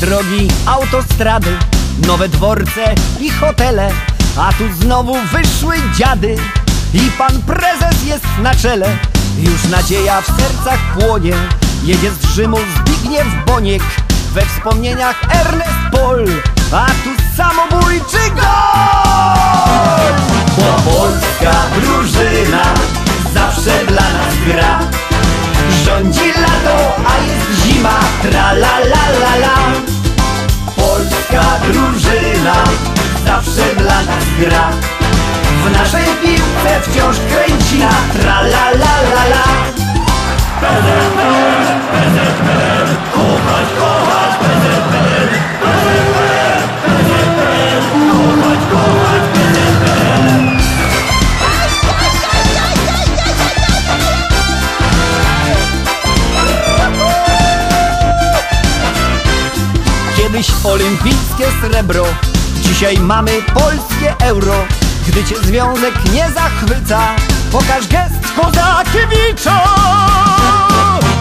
drogi, autostrady, nowe dworce i hotele, a tu znowu wyszły dziady i pan prezes jest na czele. Już nadzieja w sercach płonie, jedzie z Rzymu Zbigniew Boniek, we wspomnieniach Ernest Pol, a tu samobójczy W naszej piłce wciąż kręcina, tra la la la la. Kochać, kochać, kochać, kochać. Kiedyś olimpijskie srebro, dzisiaj mamy polskie euro. Gdy cię związek nie zachwyca, pokaż gest Kozakiewicza!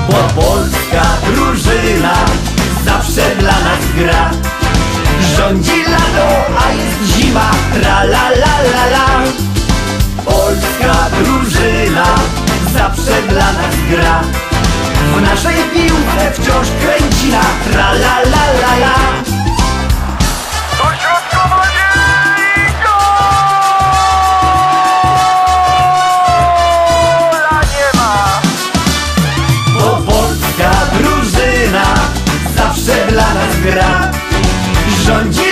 Bo polska drużyna zawsze dla nas gra. Rządzi lato, a jest zima, tra la la la la. Polska drużyna zawsze dla nas gra. W naszej piłce wciąż gra. Rządzi